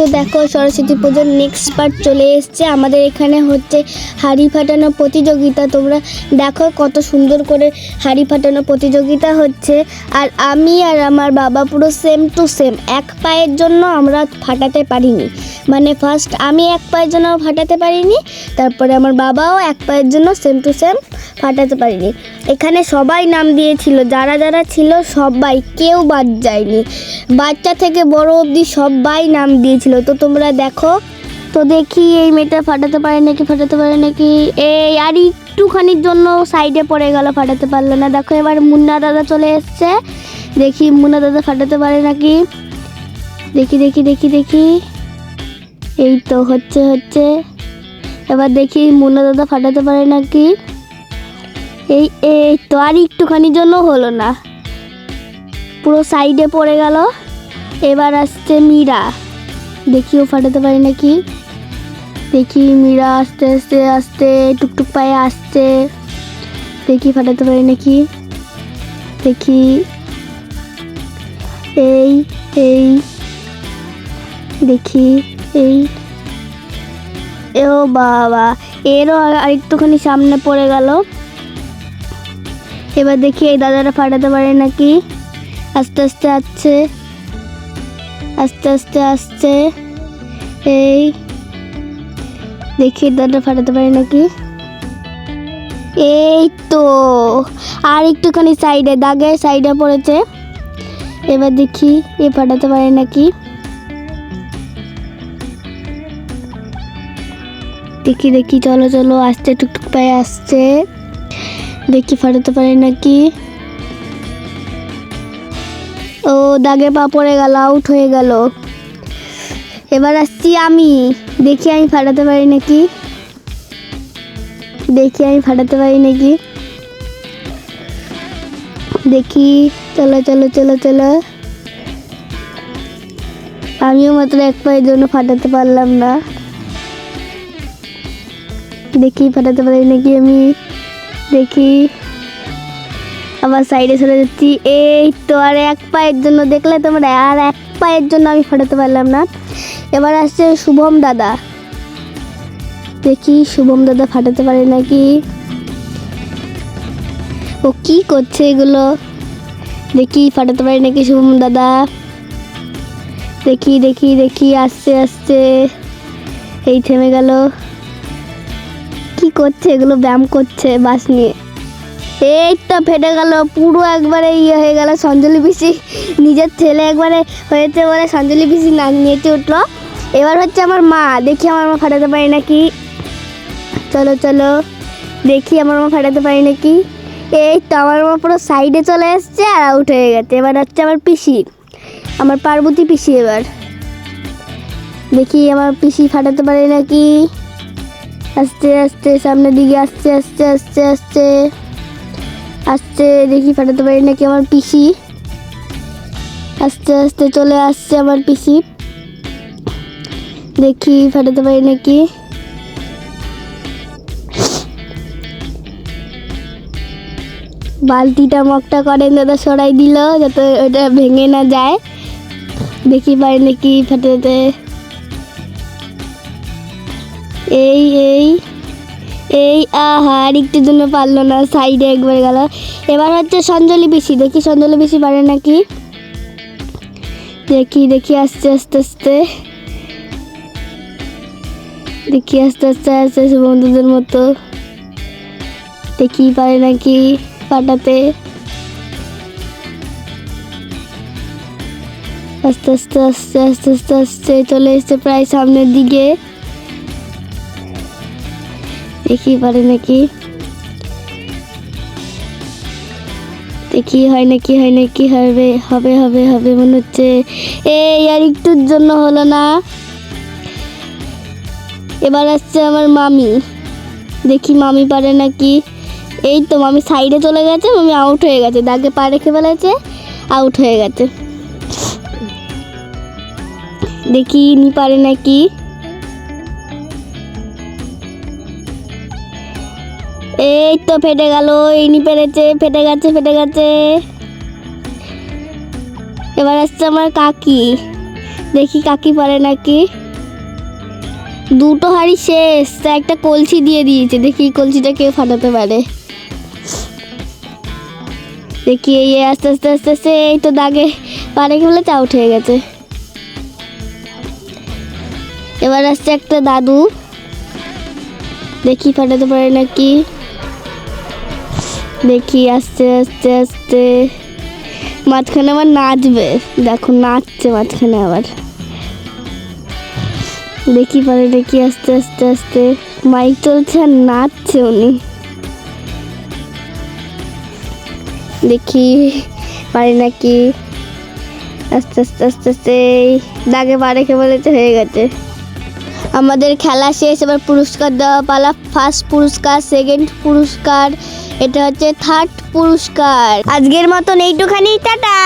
তো দেখো সরস্বতী পুজোর নেক্সট পার্ট চলে এসছে। আমাদের এখানে হচ্ছে হাড়ি ফাটানো প্রতিযোগিতা। তোমরা দেখো কত সুন্দর করে হাড়ি ফাটানো প্রতিযোগিতা হচ্ছে। আর আমি আর আমার বাবা পুরো সেম টু সেম এক পায়ের জন্য আমরা ফাটাতে পারিনি। মানে ফার্স্ট আমি এক পায়ের জন্য ফাটাতে পারিনি, তারপরে আমার বাবাও এক পায়ের জন্য সেম টু সেম ফাটাতে পারিনি। এখানে সবাই নাম দিয়েছিল। যারা যারা ছিল সবাই, কেউ বাদ যায়নি। বাচ্চা থেকে বড় অবধি সবাই নাম দিয়েছিল। তো তোমরা দেখো, তো দেখি এই মেয়েটা ফাটাতে পারে নাকি, ফাটাতে পারে নাকি। এই, আর একটুখানির জন্য সাইডে পড়ে গেল, ফাটাতে পারল না। দেখো, এবার মুন্না দাদা চলে এসছে। দেখি মুন্না দাদা ফাটাতে পারে নাকি। দেখি দেখি দেখি দেখি। এই তো হচ্ছে হচ্ছে। এবার দেখি মুন্না দাদা ফাটাতে পারে নাকি। এই এই তো আর একটুখানির জন্য হলো না। পুরো সাইডে পড়ে গেল। এবার আসছে মীরা। দেখি ও ফাটাতে পারি নাকি? দেখি মীরা আস্তে আস্তে আস্তে, টুকটুক পায়ে আসছে। দেখি ফাটাতে পারি নাকি? দেখি। এই এই। দেখি, এই। ও বাবা, এরও আর- আরেকটুখানি সামনে পড়ে গেল। এবার দেখি এই দাদারা ফাটাতে পারে নাকি? আস্তে আস্তে আসছে। আস্তে আস্তে আসছে এই, দেখি দাদা ফাটাতে পারি নাকি? এই তো। আর একটুখানি সাইডে দাগের সাইডে পড়েছে। এবার দেখি এ ফাটাতে পারে নাকি? দেখি দেখি, চলো চলো আসছে টুকটুক পায়ে আসছে। দেখি ফাটাতে পারে নাকি? ও দাগে পা পড়ে গেল আউট হয়ে গেল। এবার আসছি আমি। দেখি আমি ফাটাতে পারি নাকি? দেখি আমি ফাটাতে পারি নাকি? দেখি, চলো চলো চলো চলো। আমিও মাত্র এক পায়ের জন্য ফাটাতে পারলাম না। দেখি ফাটাতে পারি নাকি আমি? দেখি। আবার সাইডে চলে যাচ্ছি। এই তো আর এক পায়ের জন্য দেখলে তোমরা, আর এক পায়ের জন্য আমি ফাটাতে পারলাম না। এবার আসছে শুভম দাদা। দেখি শুভম দাদা ফাটাতে পারে নাকি? ও কি করছে এগুলো? দেখি ফাটাতে পারে নাকি শুভম দাদা? দেখি দেখি দেখি, আসছে আসছে। এই থেমে গেল। কি করছে এগুলো? ব্যায়াম করছে বাস নিয়ে। এই তো ফেটে গেল, পুরো একবারে ইয়ে হয়ে গেল সঞ্জলি পিসি। নিজের ছেলে একবারে হয়েছে বলে সঞ্জলি পিসি নাক নিয়েতে উঠল। এবার হচ্ছে আমার মা, দেখি আমার মা ফাটাতে পারি নাকি। চলো চলো, দেখি আমার মা ফাটাতে পারি নাকি। এই তো আমার মা পুরো সাইডে চলে এসছে আর আউট হয়ে গেছে। এবার হচ্ছে আমার পিসি, আমার পার্বতী পিসি এবার। দেখি আমার পিসি ফাটাতে পারে নাকি। আস্তে আস্তে সামনের দিকে আসছে আস্তে আস্তে আস্তে আসছে দেখি ফাটাতে পারি নাকি আমার পিসি। আস্তে আস্তে চলে আসছে আমার পিসি। দেখি ফাটাতে পারি নাকি। বালতিটা মগটা করেন দাদা, সরাই দিল যাতে ওটা ভেঙে না যায়। দেখি পারি নাকি ফাটাতে এই এই। এই আহা, আর একটুর জন্য পারল না সাইডে একবার গেল। এবার হচ্ছে সঞ্জলি বেশি দেখি সঞ্জলি বেশি পারে নাকি? দেখি দেখি আস্তে আস্তে আস্তে। দেখি, আস্তে আস্তে আস্তে আস্তে, বন্ধুদের মতো। দেখি পারে নাকি পাঠাতে। আস্তে আস্তে আস্তে আস্তে আস্তে আস্তে, চলে এসছে প্রায় সামনের দিকে। দেখি পারে নাকি? দেখি হয় নাকি হয় নাকি হবে হবে হবে হবে মনে হচ্ছে। এই আর একটুর জন্য হলো না। এবার আসছে আমার মামি। দেখি মামি পারে নাকি। এই তো মামি সাইডে চলে গেছে, মামি আউট হয়ে গেছে। দাগে পা রেখে ফেলেছে আউট হয়ে গেছে। দেখি নি পারে নাকি। এই তো ফেটে গেল, ইনি পেরেছে, ফেটে গেছে ফেটে গেছে। এবার আসছে আমার কাকি। দেখি কাকি পারে নাকি। দুটো হাড়ি শেষ, তা একটা কলসি দিয়ে দিয়েছে। দেখি কলসিটা কেউ ফাটাতে পারে। দেখি এই আস্তে আস্তে আস্তে আস্তে, এই তো দাগে পারে কি বলে চা উঠে গেছে। এবার আসছে একটা দাদু। দেখি ফাটাতে পারে নাকি। দেখি, আস্তে আস্তে আস্তে। মাঝখানে আবার নাচবে। দেখো, নাচছে মাঝখানে আবার। দেখি পারে, দেখি, আস্তে আস্তে আস্তে। মাইক চলছে আর নাচছে উনি। দেখি, পারে নাকি? আস্তে আস্তে আস্তে আস্তে। দাগে পারে কে বলেছে, হয়ে গেছে। আমাদের খেলা শেষ, এবার পুরস্কার দেওয়া পালা। ফার্স্ট পুরস্কার, সেকেন্ড পুরস্কার এটা হচ্ছে থার্ড পুরস্কার। আজকের মতন এইটুখানি টাটা!